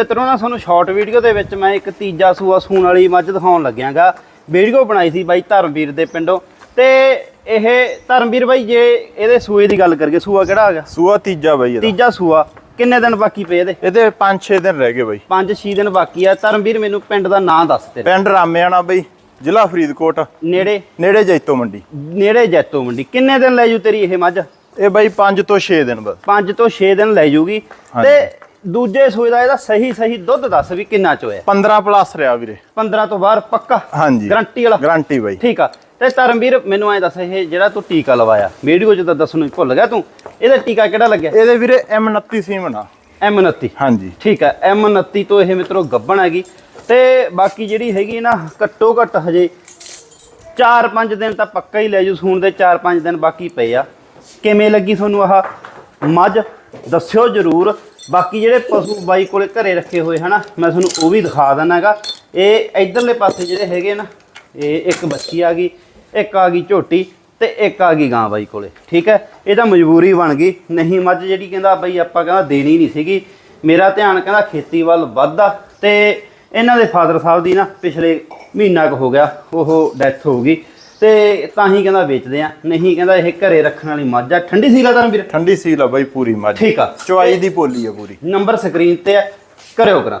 ਮਿੱਤਰੋ ਨਾ ਤੁਹਾਨੂੰ ਸ਼ਾਰਟ ਵੀਡੀਓ ਦੇ ਵਿੱਚ ਮੈਂ ਇੱਕ ਤੀਜਾ ਸੂਆ ਸੂਣ ਵਾਲੀ ਮੱਝ ਦਿਖਾਉਣ ਲੱਗਿਆਗਾ। ਵੀਡੀਓ ਬਣਾਈ ਸੀ ਬਾਈ ਧਰਮਵੀਰ ਦੇ ਪਿੰਡੋਂ। ਤੇ ਇਹ ਧਰਮਵੀਰ ਬਾਈ ਜੇ ਇਹਦੇ ਸੂਏ ਦੀ ਗੱਲ ਕਰੀਏ ਸੂਆ ਕਿਹੜਾ ਆ ਗਿਆ ਸੂਆ ਤੀਜਾ ਬਾਈ ਇਹਦਾ। ਤੀਜਾ ਸੂਆ। ਕਿੰਨੇ ਦਿਨ ਬਾਕੀ ਪਏ ਇਹਦੇ? ਇਹਦੇ 5-6 ਦਿਨ ਰਹਿ ਗਏ ਬਾਈ। 5-6 ਦਿਨ ਬਾਕੀ ਆ। ਧਰਮਵੀਰ ਮੈਨੂੰ ਪਿੰਡ ਦਾ ਨਾਂ ਦੱਸ ਤੇਰੇ। ਪਿੰਡ ਰਾਮਿਆਣਾ ਬਾਈ ਜ਼ਿਲ੍ਹਾ ਫਰੀਦਕੋਟ। ਨੇੜੇ? ਨੇੜੇ ਜੈਤੋ ਮੰਡੀ। ਨੇੜੇ ਜੈਤੋ ਮੰਡੀ। ਕਿੰਨੇ ਦਿਨ ਲੈ ਜੂ ਤੇਰੀ ਇਹ ਮੱਝ? ਇਹ ਬਾਈ 5 ਤੋਂ 6 ਦਿਨ ਬਸ। 5 ਤੋਂ 6 ਦਿਨ ਲੈ ਜੂਗੀ। ਤੇ ਦੂਜੇ ਸੂਏ ਦਾ ਇਹਦਾ ਸਹੀ ਸਹੀ ਦੁੱਧ ਦੱਸ ਵੀ ਕਿੰਨਾ ਚੋਇਆ 15 ਪਲੱਸ ਰਿਹਾ ਵੀਰੇ। 15 ਤੋਂ ਬਾਹਰ ਪੱਕਾ? ਹਾਂਜੀ। ਗਰੰਟੀ ਵਾਲਾ? ਗਾਰੰਟੀ ਬਾਈ। ਠੀਕ ਆ। ਤੇ ਧਰਮਵੀਰ ਮੈਨੂੰ ਐ ਦੱਸ ਇਹ ਜਿਹੜਾ ਤੂੰ ਟੀਕਾ ਲਵਾਇਆ ਵੀਡੀਓ 'ਚ ਤਾਂ ਦੱਸਣ ਭੁੱਲ ਗਿਆ ਤੂੰ। ਇਹਦਾ ਟੀਕਾ ਕਿਹੜਾ ਲੱਗਿਆ? ਇਹਦੇ ਵੀਰੇ M29 ਸੀਮਨ ਆ। M29? ਹਾਂਜੀ। ਠੀਕ ਆ। M29 ਤੋਂ ਇਹ ਮਿੱਤਰੋ ਗੱਬਣ ਹੈਗੀ। ਤੇ ਬਾਕੀ ਜਿਹੜੀ ਹੈਗੀ ਨਾ ਘੱਟੋ ਘੱਟ ਹਜੇ 4-5 ਦਿਨ ਤਾਂ ਪੱਕਾ ਹੀ ਲੈ ਜੂ ਸੂਣ ਦੇ 4-5 ਦਿਨ ਬਾਕੀ ਪਏ ਆ। ਕਿਵੇਂ ਲੱਗੀ ਤੁਹਾਨੂੰ ਆਹ ਮੱਝ? ਦੱਸਿਓ ਜਰੂਰ। ਬਾਕੀ ਜਿਹੜੇ ਪਸ਼ੂ ਬਾਈ ਕੋਲੇ ਘਰੇ ਰੱਖੇ ਹੋਏ ਹਨਾ, ਮੈਂ ਤੁਹਾਨੂੰ ਉਹ ਵੀ ਦਿਖਾ ਦਿੰਨਾਗਾ। ਇਹ ਇਧਰਲੇ ਪਾਸੇ ਜਿਹੜੇ ਹੈਗੇ ਨਾ, ਇਹ ਇੱਕ ਬੱਚੀ ਆ ਗਈ, ਇੱਕ ਆ ਗਈ ਝੋਟੀ ਤੇ ਇੱਕ ਆ ਗਈ ਗਾਂ ਬਾਈ ਕੋਲੇ, ਠੀਕ ਹੈ? ਇਹ ਤਾਂ ਮਜਬੂਰੀ ਬਣ ਗਈ। ਨਹੀਂ ਮੱਝ ਜਿਹੜੀ ਕਹਿੰਦਾ ਬਾਈ ਆਪਾਂ ਕਹਿੰਦਾ ਦੇਣੀ ਨਹੀਂ ਸੀਗੀ। ਮੇਰਾ ਧਿਆਨ ਕਹਿੰਦਾ ਖੇਤੀ ਵੱਲ ਵੱਧਦਾ ਤੇ ਇਹਨਾਂ ਦੇ ਫਾਦਰ ਸਾਹਿਬ ਦੀ ਨਾ ਪਿਛਲੇ ਮਹੀਨਾ ਕੁ ਹੋ ਗਿਆ, ਉਹ ਡੈਥ ਹੋ ਗਈ। ਤੇ ਤਾਂ ਹੀ ਕਹਿੰਦਾ ਵੇਚਦੇ ਆ। ਨਹੀਂ ਕਹਿੰਦਾ ਇਹ ਘਰੇ ਰੱਖਣ ਵਾਲੀ ਮੱਝ ਆ। ਠੰਡੀ ਸੀਲਾ ਤਾਂ ਵੀਰ? ਠੰਡੀ ਸੀਲ ਆ ਬਾਈ ਪੂਰੀ ਮੱਝ। ਠੀਕ ਆ। ਚੁਆਈ ਦੀ ਪੋਲੀ ਆ ਪੂਰੀ। ਨੰਬਰ ਸਕਰੀਨ ਤੇ ਹੈ ਕਰਿਓ ਕਰਾਂ।